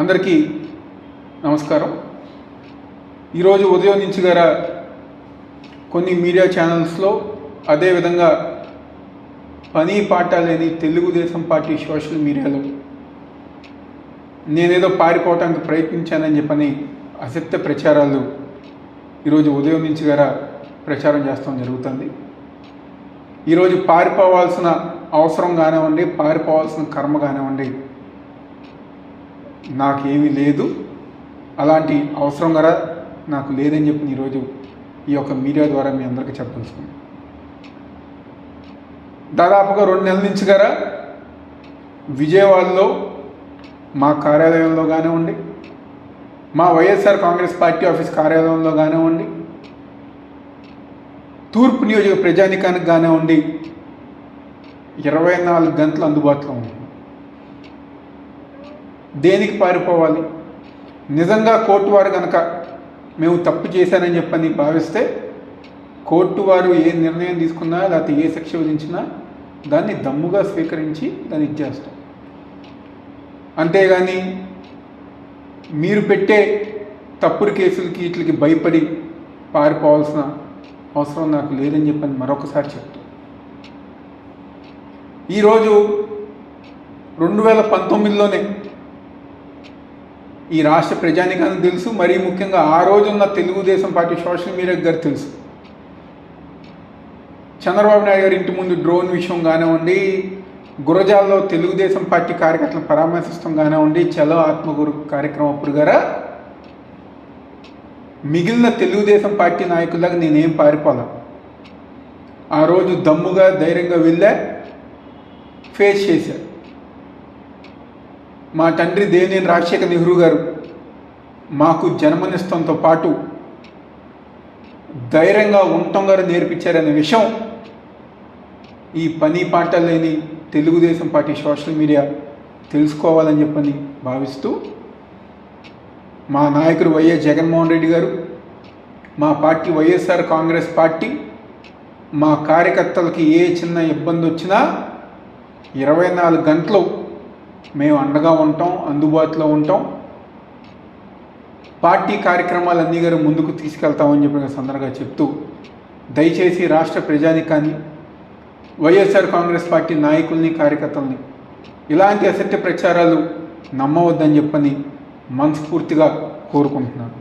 అందరికీ నమస్కారం. ఈరోజు ఉదయం నుంచి గల కొన్ని మీడియా ఛానల్స్లో అదేవిధంగా పని పాట లేని తెలుగుదేశం పార్టీ సోషల్ మీడియాలో నేనేదో పారిపోవటానికి ప్రయత్నించానని చెప్పని అసత్య ప్రచారాలు ఈరోజు ఉదయం నుంచి గారా ప్రచారం చేస్తాం జరుగుతుంది. ఈరోజు పారిపోవాల్సిన అవసరం కానివ్వండి పారిపోవాల్సిన కర్మ కానివ్వండి నాకేమీ లేదు. అలాంటి అవసరం కదా నాకు లేదని చెప్పి ఈరోజు ఈ యొక్క మీడియా ద్వారా మీ అందరికీ చెప్పదలుచుకున్నాను. దాదాపుగా రెండు నెలల నుంచి గారా విజయవాడలో మా కార్యాలయంలో కానివ్వండి మా వైఎస్ఆర్ కాంగ్రెస్ పార్టీ ఆఫీస్ కార్యాలయంలో కానివ్వండి తూర్పు నియోజక ప్రజానికానికి కానివ్వండి ఇరవై నాలుగు గంటలు అందుబాటులో ఉంది. దేనికి పారిపోవాలి? నిజంగా కోర్టు వారు కనుక మేము తప్పు చేశానని చెప్పని భావిస్తే కోర్టు వారు ఏ నిర్ణయం తీసుకున్నా లేకపోతే ఏ శిక్ష విధించినా దాన్ని దమ్ముగా స్వీకరించి దాన్ని ఇచ్చేస్తాం. అంతేగాని మీరు పెట్టే తప్పుడు కేసులకి వీటికి భయపడి పారిపోవాల్సిన అవసరం నాకు లేదని చెప్పని మరొకసారి చెప్తాను ఈరోజు రెండు వేల పంతొమ్మిదిలోనే ఈ రాష్ట్ర ప్రజానికానికి తెలుసు మరీ ముఖ్యంగా ఆ రోజున్న తెలుగుదేశం పార్టీ సోషల్ మీడియా గారు తెలుసు. చంద్రబాబు నాయుడు గారి ఇంటి ముందు డ్రోన్ విషయం కానివ్వండి గురజాల్లో తెలుగుదేశం పార్టీ కార్యకర్తలను పరామర్శిస్తాం కానివ్వండి చలో ఆత్మగురు కార్యక్రమం అప్పుడు గారా మిగిలిన తెలుగుదేశం పార్టీ నాయకులకు నేనేం పారిపోలే? ఆ రోజు దమ్ముగా ధైర్యంగా వెళ్ళా ఫేస్ చేశా. మా తండ్రి దేవినేని రాజశేఖర్ నెహ్రూ గారు మాకు జన్మనిస్తంతో పాటు ధైర్యంగా ఉండటం గారు నేర్పించారనే విషయం ఈ పని పాట లేని తెలుగుదేశం పార్టీ సోషల్ మీడియా తెలుసుకోవాలని చెప్పని భావిస్తూ మా నాయకుడు వైఎస్ జగన్మోహన్ రెడ్డి గారు మా పార్టీ వైఎస్ఆర్ కాంగ్రెస్ పార్టీ మా కార్యకర్తలకి ఏ చిన్న ఇబ్బంది వచ్చినా ఇరవై నాలుగు గంటలు మేము అండగా ఉంటాం అందుబాటులో ఉంటాం. పార్టీ కార్యక్రమాలన్నీ గారు ముందుకు తీసుకెళ్తామని చెప్పిన సందర్భంగా చెప్తూ దయచేసి రాష్ట్ర ప్రజానికాన్ని వైఎస్ఆర్ కాంగ్రెస్ పార్టీ నాయకుల్ని కార్యకర్తల్ని ఇలాంటి అసత్య ప్రచారాలు నమ్మవద్దని చెప్పని మనస్ఫూర్తిగా కోరుకుంటున్నాను.